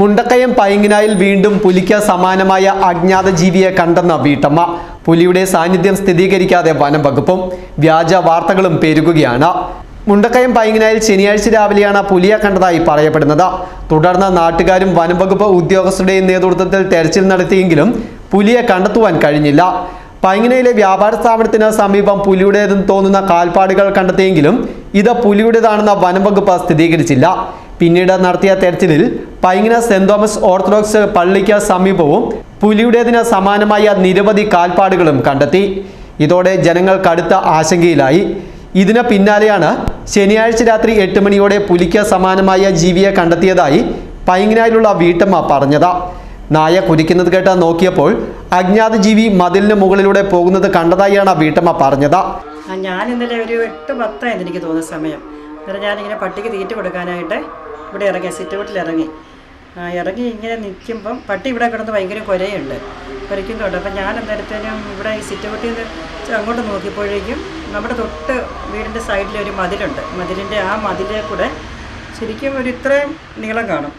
മുണ്ടക്കയം പൈങ്ങിനായിൽ വീണ്ടും പുലിക്ക് സമാനമായ അജ്ഞാത ജീവിയെ കണ്ടെന്ന വീട്ടമ്മ. പുലിയുടെ സാന്നിധ്യം സ്ഥിരീകരിക്കാതെ വനം വകുപ്പും വ്യാജ വാർത്തകളും പെരുകുകയാണ്. മുണ്ടക്കയം പൈങ്ങിനായിൽ ശനിയാഴ്ച രാവിലെയാണ് പുലിയെ കണ്ടതായി പറയപ്പെടുന്നത്. തുടർന്ന് നാട്ടുകാരും വനം വകുപ്പ് ഉദ്യോഗസ്ഥരുടെയും നേതൃത്വത്തിൽ തെരച്ചിൽ നടത്തിയെങ്കിലും പുലിയെ കണ്ടെത്തുവാൻ കഴിഞ്ഞില്ല. പയങ്ങിനയിലെ വ്യാപാര സ്ഥാപനത്തിന് സമീപം പുലിയുടേതെന്ന് തോന്നുന്ന കാൽപ്പാടുകൾ കണ്ടെത്തിയെങ്കിലും ഇത് പുലിയുടേതാണെന്ന വനംവകുപ്പ് സ്ഥിരീകരിച്ചില്ല. പിന്നീട് നടത്തിയ തെരച്ചിലിൽ പൈങ്ങന സെന്റ് തോമസ് ഓർത്തഡോക്സ് പള്ളിക്ക് സമീപവും പുലിയുടേതിന് സമാനമായ നിരവധി കാൽപ്പാടുകളും കണ്ടെത്തി. ഇതോടെ ജനങ്ങൾ കടുത്ത ആശങ്കയിലായി. ഇതിന് പിന്നാലെയാണ് ശനിയാഴ്ച രാത്രി എട്ട് മണിയോടെ പുലിക്ക് സമാനമായ ജീവിയെ കണ്ടെത്തിയതായി പൈങ്ങനായിലുള്ള വീട്ടമ്മ പറഞ്ഞത്. നായ കുരിക്കുന്നത് കേട്ട് നോക്കിയപ്പോൾ അജ്ഞാത ജീവി മതിലിന് മുകളിലൂടെ പോകുന്നത് കണ്ടതായാണ് വീട്ടമ്മ പറഞ്ഞത്. ഞാൻ ഇന്നലെ ഒരു എട്ട് പത്തായിരുന്നു എനിക്ക് തോന്നുന്ന സമയം. അന്നേരം ഞാനിങ്ങനെ പട്ടിക്ക് തീറ്റ കൊടുക്കാനായിട്ട് ഇവിടെ ഇറങ്ങി സിറ്റ് ഇറങ്ങി. ഇറങ്ങി ഇങ്ങനെ നിൽക്കുമ്പം പട്ടി ഇവിടെ കിടന്ന് ഭയങ്കര കുരയുണ്ട്. കുരയ്ക്കുന്നുണ്ട്. അപ്പം ഞാൻ അന്നേരത്തേനും ഇവിടെ ഈ സിറ്റ് ഔട്ടിൽ നിന്ന് അങ്ങോട്ട് നോക്കിയപ്പോഴേക്കും നമ്മുടെ തൊട്ട് വീടിന്റെ സൈഡിൽ ഒരു മതിലുണ്ട്. മതിലിന്റെ ആ മതിലെ കൂടെ ശരിക്കും ഒരു ഇത്രയും നീളം കാണും.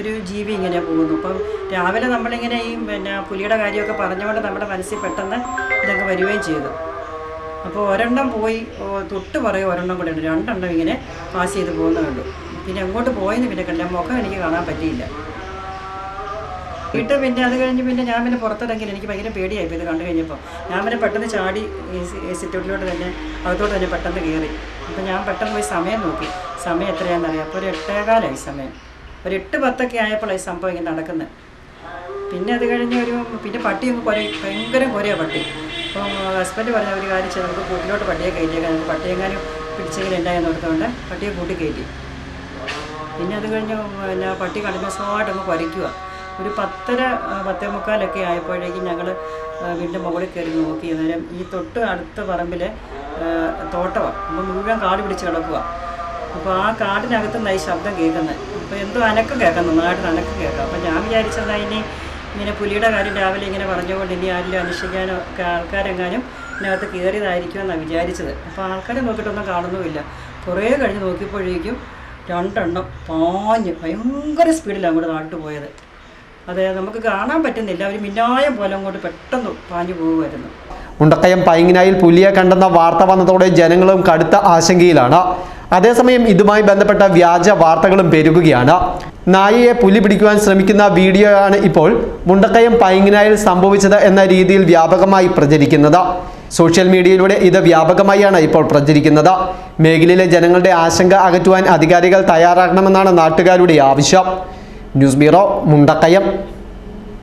ഒരു ജീവി ഇങ്ങനെ പോകുന്നു. അപ്പം രാവിലെ നമ്മളിങ്ങനെ ഈ പിന്നെ പുലിയുടെ കാര്യമൊക്കെ പറഞ്ഞുകൊണ്ട് നമ്മുടെ മനസ്സിൽ പെട്ടെന്ന് ഇതൊക്കെ വരികയും ചെയ്തു. അപ്പോൾ ഒരെണ്ണം പോയി തൊട്ട് പറയും ഒരെണ്ണം കൂടെ ഉണ്ട്. രണ്ടെണ്ണം ഇങ്ങനെ പാസ് ചെയ്ത് പോകുന്നത് പിന്നെ അങ്ങോട്ട് പോയെന്ന് പിന്നെ കണ്ട മുഖം എനിക്ക് കാണാൻ പറ്റിയില്ല. വീട്ടിൽ പിന്നെ അത് കഴിഞ്ഞ് പിന്നെ ഞാൻ പിന്നെ പുറത്തിറങ്ങി എനിക്ക് ഭയങ്കര പേടിയായി ഇത് കണ്ടു കഴിഞ്ഞപ്പോൾ. ഞാൻ പിന്നെ പെട്ടെന്ന് ചാടി സിറ്റൗട്ടിലോട്ട് തന്നെ അകത്തോട്ട് തന്നെ പെട്ടെന്ന് കയറി. അപ്പോൾ ഞാൻ പെട്ടെന്ന് പോയി സമയം നോക്കി. സമയം എത്രയാണെന്നറിയാം അപ്പോൾ ഒരു എട്ടേകാലായി സമയം. ഒരു എട്ട് പത്തൊക്കെ ആയപ്പോഴാണ് ഈ സംഭവം ഇങ്ങനെ നടക്കുന്നത്. പിന്നെ അത് കഴിഞ്ഞ് ഒരു പിന്നെ പട്ടി ഒന്ന് കുര ഭയങ്കര കുരയാണ് പട്ടി. അപ്പം ഹസ്ബൻഡ് പറഞ്ഞ ഒരു കാര്യം ചെയ്ത് നമുക്ക് കൂട്ടിലോട്ട് പട്ടിയെ കയറ്റിയേക്കാൻ പട്ടിയെങ്ങാനും പിടിച്ചെങ്കിലും ഉണ്ടായെന്ന് ഓർത്തുകൊണ്ട് പട്ടിയെ കൂട്ടി കയറ്റി പിന്നെ അത് കഴിഞ്ഞ് പിന്നെ പട്ടി അങ്ങ് കുരയ്ക്കുക ഒരു പത്തര പത്തേ മുക്കാലൊക്കെ ആയപ്പോഴേക്കും ഞങ്ങൾ വീടിന്റെ മുകളിൽ കയറി നോക്കി. അന്നേരം ഈ തൊട്ട് അടുത്ത പറമ്പിൽ തോട്ടമാണ് അപ്പം മുഴുവൻ കാട് പിടിച്ച് കിടക്കുക അപ്പോൾ ആ കാടിനകത്ത് നിന്നായി ശബ്ദം കേൾക്കുന്നത് അപ്പോൾ എന്തോ അനക്കം കേൾക്കാം നന്നായിട്ട് അനക്കം കേൾക്കാം. അപ്പോൾ ഞാൻ വിചാരിച്ചത് ഇനി ഇങ്ങനെ പുലിയുടെ കാര്യം രാവിലെ ഇങ്ങനെ പറഞ്ഞുകൊണ്ട് ഇനി ആരിലും അന്വേഷിക്കാനോ ഒക്കെ ആൾക്കാരെങ്ങാനും ഇതിനകത്ത് കയറിയതായിരിക്കുമെന്നാണ് വിചാരിച്ചത്. അപ്പോൾ ആൾക്കാരെ നോക്കിയിട്ടൊന്നും കാണുന്നുമില്ല. കുറേ കഴിഞ്ഞ് നോക്കിയപ്പോഴേക്കും രണ്ടെണ്ണം പാഞ്ഞ് ഭയങ്കര സ്പീഡിലാണ് അങ്ങോട്ട് നാട്ടു പോയത്. അതെ നമുക്ക് കാണാൻ പറ്റുന്നില്ല. ഒരു മിന്നായം പോലെ അങ്ങോട്ട് പെട്ടെന്ന് പാഞ്ഞു പോകുമായിരുന്നു മുണ്ടക്കയം പൈങ്ങിനായിൽ പുലിയെ കണ്ടെന്ന വാർത്ത വന്നതോടെ ജനങ്ങളും കടുത്ത ആശങ്കയിലാണ്. അതേസമയം ഇതുമായി ബന്ധപ്പെട്ട വ്യാജ വാർത്തകളും പെരുകുകയാണ്. നായയെ പുലി പിടിക്കുവാൻ ശ്രമിക്കുന്ന വീഡിയോ ആണ് ഇപ്പോൾ മുണ്ടക്കയം പൈങ്ങനായിൽ സംഭവിച്ചത് എന്ന രീതിയിൽ വ്യാപകമായി പ്രചരിക്കുന്നത്. സോഷ്യൽ മീഡിയയിലൂടെ ഇത് വ്യാപകമായാണ് ഇപ്പോൾ പ്രചരിക്കുന്നത്. മേഖലയിലെ ജനങ്ങളുടെ ആശങ്ക അകറ്റുവാൻ അധികാരികൾ തയ്യാറാകണമെന്നാണ് നാട്ടുകാരുടെ ആവശ്യം. News bureau Mundakkayam.